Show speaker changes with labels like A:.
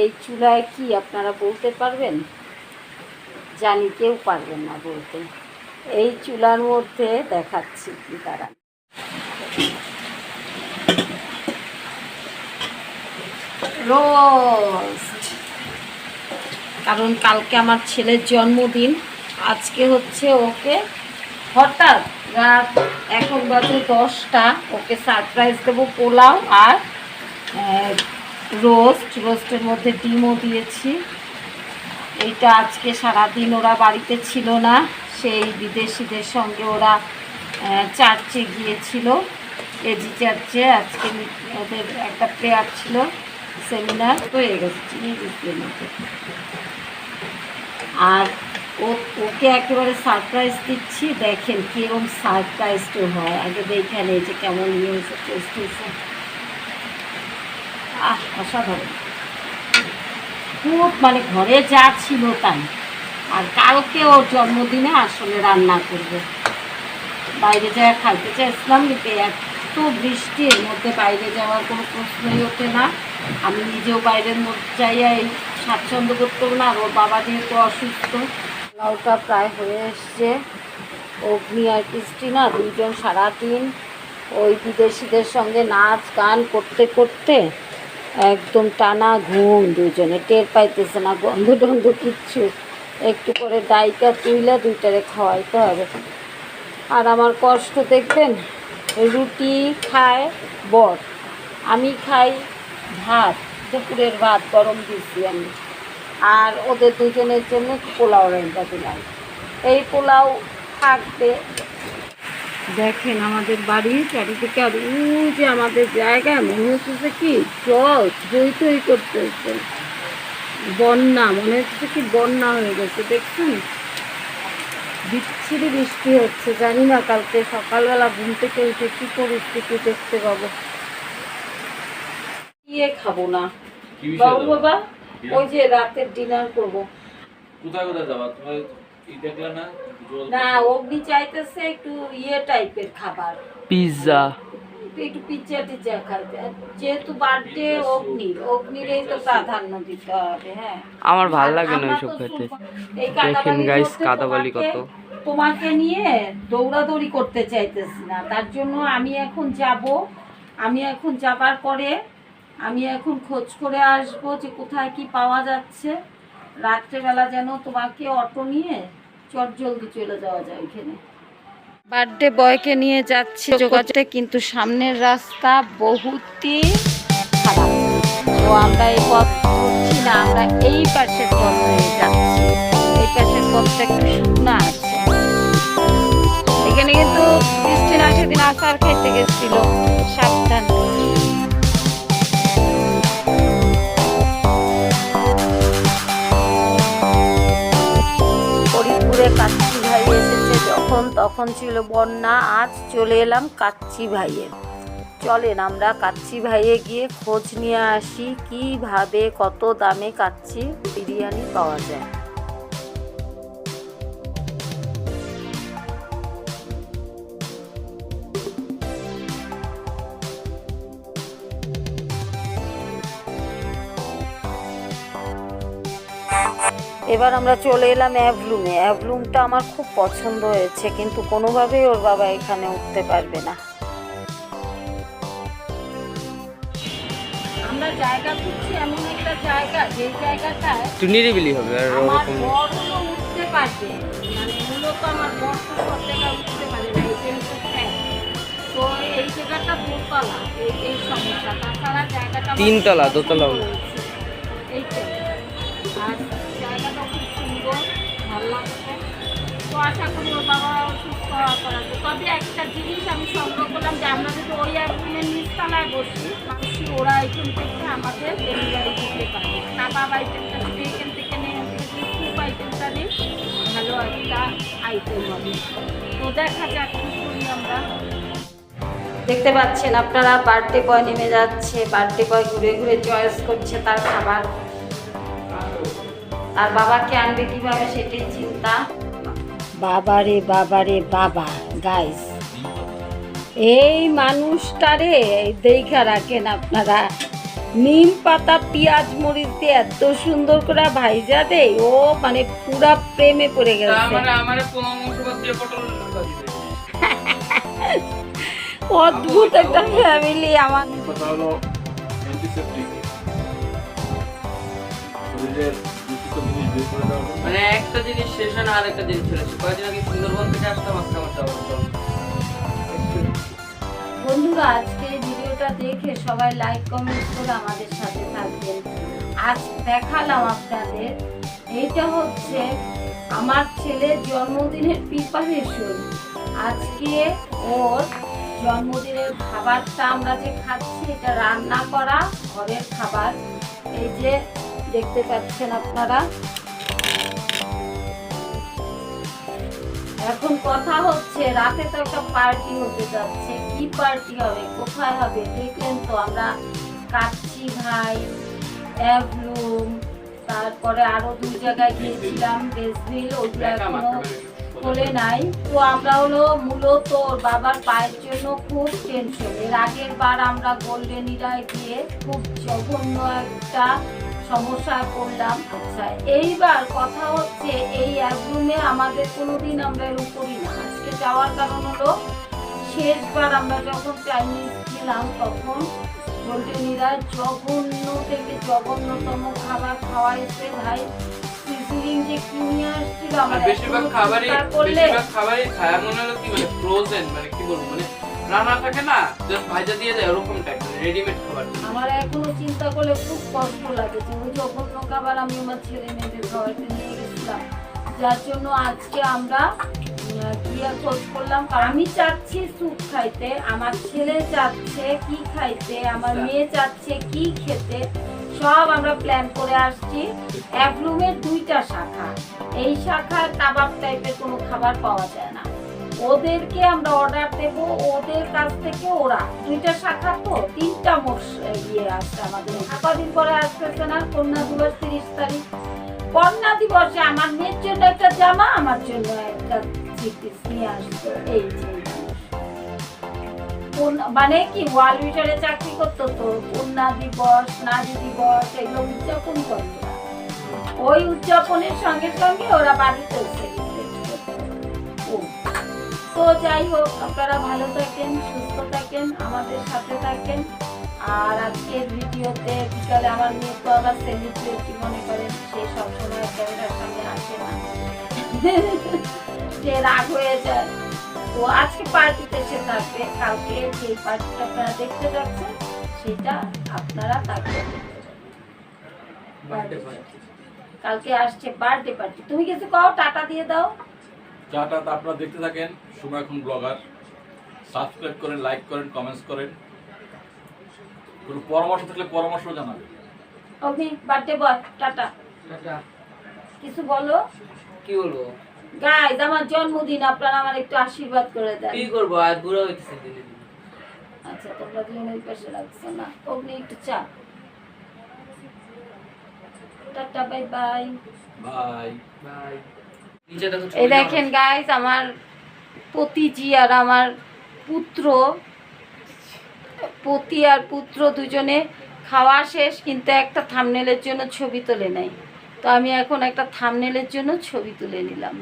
A: এই চুলায় কি আপনারা বলতে পারবেন? জানি কেউ পারবেন না বলতে। এই চুলার মধ্যে দেখাচ্ছি কি তারা। কারণ কালকে আমার ছেলের জন্মদিন। আজকে হচ্ছে ওকে হঠাৎ রাত এখন বাজে দশটা। ওকে সারপ্রাইজ দেবো পোলাও আর রোস্ট রোস্টের মধ্যে ডিমও দিয়েছি। এইটা আজকে সারাদিন ওরা বাড়িতে ছিল না সেই বিদেশিদের সঙ্গে ওরা চার্চে গিয়েছিল। এজি চার্চে আজকে ওদের একটা প্রেয়ার ছিল সেমিনার। হয়ে গেছে চিনি দিতে মধ্যে আর ও ওকে একেবারে সারপ্রাইজ দিচ্ছি। দেখেন কীরকম সারপ্রাইজটা হয়। আগে দেখে নেই যে কেমন ইয়ে হয়েছে টেস্ট হয়েছে অসাধারণ। খুব মানে ঘরে যা ছিল তাই। আর কালকে ওর জন্মদিনে আসলে রান্না করবে। বাইরে যাওয়া খাইতে চাইছিলাম, কিন্তু এত বৃষ্টির মধ্যে বাইরে যাওয়ার কোনো প্রশ্নই ওঠে না। আমি নিজেও বাইরের মধ্যে যাইয়া এই স্বাচ্ছন্দ্য করতে না। আর ওর বাবা যেহেতু অসুস্থ, লাউটা প্রায় হয়ে এসছে। অগ্নি আর ক্রিস্টিনা দুইজন সারাদিন ওই বিদেশিদের সঙ্গে নাচ, গান করতে করতে একদম টানা ঘুম, দুজনে টের পাইতেছে না গন্ধ টন্ধ কিচ্ছু। একটু করে ডাইকা তুইলা দুইটারে খাওয়াইতে হবে। আর আমার কষ্ট দেখবেন, রুটি খায় বর, আমি খাই ভাত, দুপুরের ভাত গরম দিচ্ছি আমি। আর ওদের দুজনের জন্য পোলাও রেন্টা দিলাম। এই পোলাও থাকবে দেখেন আমাদের বাড়ি চারিদিকে আর ওই যে আমাদের জায়গা মনে হচ্ছে কি জল জই তৈ করতেছে। বন্যা মনে হচ্ছে কি বন্যা হয়ে গেছে দেখছেন? বিচ্ছিরি বৃষ্টি হচ্ছে জানি না কালকে সকালবেলা ঘুম থেকে উঠে কি পরিস্থিতি দেখতে পাবো। ইয়ে খাব না। বাবু বাবা ওই যে রাতের ডিনার করব।
B: কোথায় কোথায় যাবা? তোমার না
A: অগ্নি চাইতেছে একটু ইয়ে টাইপের খাবার।
C: পিৎজা।
A: একটু পিজ্জা টিজ্জা খাইতে। যেহেতু বার্থডে অগ্নির অগ্নিরই তো প্রাধান্য দিতে হবে হ্যাঁ।
C: আমার ভালো লাগে না ওইসব খেতে দেখেন গাইস কাদাবালি কত।
A: তোমাকে নিয়ে দৌড়াদৌড়ি করতে চাইতেছি না। তার জন্য আমি এখন যাব আমি এখন যাবার পরে আমি এখন খোঁজ করে আসব যে কোথায় কি পাওয়া যাচ্ছে। রাত্রেবেলা যেন তোমাকে অটো নিয়ে চট জলদি চলে যাওয়া যায় ওইখানে। বার্থডে বয়কে নিয়ে যাচ্ছি, যোগাযোগে কিন্তু সামনের রাস্তা বহুতই খারাপ। তো আমরা এই পথ ধরছি না, আমরা এই পাশের পথ যাচ্ছি। এই পাশের পথটা একটু শুকনা আছে। এখানে কিন্তু ক্রিস্টিনা সেদিন আচার খাইতে গেছিল, সাবধান। ফরিদপুরে কাচ্চি ভাই এসেছে যখন, তখন ছিল বন্যা, আজ চলে এলাম কাচ্চি ভাইয়ের। চলেন আমরা কাচ্চি ভাইয়ে গিয়ে খোঁজ নিয়ে আসি, কীভাবে কত দামে কাচ্চি বিরিয়ানি পাওয়া যায়। এবার আমরা চলে এলাম অ্যাভলুমে। অ্যাভলুমটা আমার খুব পছন্দ হয়েছে কিন্তু কোনোভাবেই ওর বাবা এখানে উঠতে পারবে না। আমরা জায়গা খুঁজছি এমন একটা জায়গা যে জায়গাটায়
C: একটু নিরিবিলি হবে আর
A: আমার
C: ওরকম
A: বর উঠতে পারবে। মানে মূলত আমার বর সব জায়গায় উঠতে পারে না এই হচ্ছে fact। তো এই জায়গাটা দোতলা এই এই সমস্যা। তাছাড়া জায়গাটা
C: তিনতলা, দোতলা
A: এইটাই আর ভালো লাগছে। তো আশা করি ওর বাবা সুস্থ করাবে তবে একটা জিনিস আমি সন্দেহ করলাম যে আমরা যদি ওই একদিনের নিচতলায় বসি। মানুষই ওরা এখান থেকে আমাদের ডেলিভারি দিতে পারে। কাবাব আইটেমটা যদি এখান থেকে নেই স্যুপ আইটেমটা নেই ভালো একটা আইটেম হবে। তো দেখা যাক কি আমরা। দেখতে পাচ্ছেন আপনারা বার্থডে বয় নেমে যাচ্ছে। বার্থডে বয় ঘুরে ঘুরে চয়েস করছে তার খাবার। আর বাবাকে আনবে কীভাবে সেটাই চিন্তা। বাবারে বাবারে বাবা গাইস এই মানুষটারে দেখা রাখেন আপনারা। নিম পাতা পেঁয়াজ মরিচ দিয়ে এত সুন্দর করে ভাইজা দেয় ও মানে পুরা প্রেমে পড়ে গেছে।
C: মানে।
A: অদ্ভুত একটা ফ্যামিলি আমার।
B: কথা হলো করে
C: মানে একটা জিনিস শেষ হয় না আরেকটা জিনিস চলে কয়েকদিন আগে সুন্দরবন থেকে আসতাম আজকে আমার যাওয়ার
A: বন্ধুরা আজকে এই ভিডিওটা দেখে সবাই লাইক কমেন্ট করে আমাদের সাথে থাকবেন। আজ দেখালাম আপনাদের এইটা হচ্ছে আমার ছেলের জন্মদিনের প্রিপারেশন আজকে ওর জন্মদিনের খাবারটা আমরা যে খাচ্ছি এটা রান্না করা ঘরের খাবার। এই যে দেখতে পাচ্ছেন আপনারা এখন কথা হচ্ছে রাতে তো একটা পার্টি হতে যাচ্ছে। কি পার্টি হবে? কোথায় হবে? দেখলেন তো আমরা কাচ্চি ভাই অ্যাভলুম তারপরে আরও দুই জায়গায় গিয়েছিলাম বেসবিল ওইগুলো
C: একা এখনও
A: খোলে নাই। তো আমরা হলো মূলত বাবার পায়ের জন্য খুব টেনশন এর আগের বার আমরা গোল্ডেন ইরায় গিয়ে খুব জঘন্য একটা সমস্যায় পড়লাম আচ্ছা এইবার কথা হচ্ছে এই অ্যালবামে আমাদের কোনোদিন আমরা এরকম করি না। আজকে যাওয়ার কারণ হলো শেষবার আমরা যখন চাইনিজ ছিলাম তখন গোল্ডেন ইরায় জঘন্য থেকে জঘন্যতম খাবার খাওয়াইছে ভাই। সিজিলিং যে কিনে আসছিল আমার
C: বেশিরভাগ খাবারই বেশিরভাগ খাবারই খায়। মনে হলো কি মানে ফ্রোজেন মানে কি বলব? মানে রান্না থাকে না। জাস্ট ভাজা দিয়ে দেয় ওরকম টাইপ রেডিমেড খাবার।
A: আমার এখনও চিন্তা করলে খুব কষ্ট লাগে জঘন্য খাবার আমি আমার ছেলে মেয়েদের খাওয়াতে নিয়ে গেছিলাম যার জন্য আজকে আমরা খোঁজ করলাম? আমি চাচ্ছি স্যুপ খাইতে আমার ছেলে চাচ্ছে কি খাইতে আমার
C: আচ্ছা।
A: মেয়ে চাচ্ছে কি খেতে সব আমরা প্ল্যান করে আসছি। এক রুমের দুইটা শাখা। এই শাখার কাবাব টাইপের কোনো খাবার পাওয়া যায় না। ওদেরকে আমরা অর্ডার দেব, ওদের কাছ থেকে ওরা দুইটা শাখা তো, তিনটা মোট ইয়ে আসছে আমাদের। কদিন পরে আসতেছে না, কন্যা দিবস তিরিশ তারিখ। কন্যা দিবসে আমার মেয়ের জন্য একটা জামা, আমার জন্য একটা চিকিস নিয়ে আসতো এই মানে কি ওয়াল মিটারে চাকরি করতো তো, কন্যা দিবস, নারী দিবস, এগুলো উদযাপন করতো ওই উদযাপনের সঙ্গে সঙ্গে ওরা করতো। ও তো যাই হোক আপনারা ভালো থাকেন সুস্থ থাকেন আমাদের সাথে থাকেন। আর আজকের ভিডিওতে বিকালে আমার মেয়ে তো আবার সেলিব্রিটি মনে করেন সে সবসময় ক্যামেরার সামনে আসে না। যে রাগ হয়ে যায়। তো আজকে পার্টিতে সে থাকবে। কালকে যে পার্টিটা আপনারা দেখতে যাচ্ছেন সেটা আপনারা তাকে কালকে আসছে বার্থডে পার্টি তুমি কিছু কও টাটা দিয়ে দাও।
B: যাটা আপনারা দেখতে থাকেন সময় এখন ব্লগার। সাবস্ক্রাইব করেন লাইক করেন কমেন্টস করেন। কোনো পরামর্শ থাকলে পরামর্শ জানাবেন।
A: অগ্নি বার্থডে বয় টাটা।
C: টাটা।
A: কিছু বলো?
C: কি বলব?
A: গাইজ আমার জন্মদিন আপনারা আমার একটু আশীর্বাদ করে দেন।
C: কি করব? আর বুড়ো হইতেছে দিনে দিনে।
A: আচ্ছা তোমরা দুজন ওই পাশে রাখছো না? অগ্নি একটু চা। Tata bye bye
B: bye.
C: Bye.
A: এই দেখেন গাইজ আমার পতিজি আর আমার পুত্র। পতি আর পুত্র দুজনে খাওয়া শেষ কিন্তু একটা থামনেলের জন্য ছবি তুলে নেয়। তো আমি এখন একটা থামনেলের জন্য ছবি তুলে নিলাম।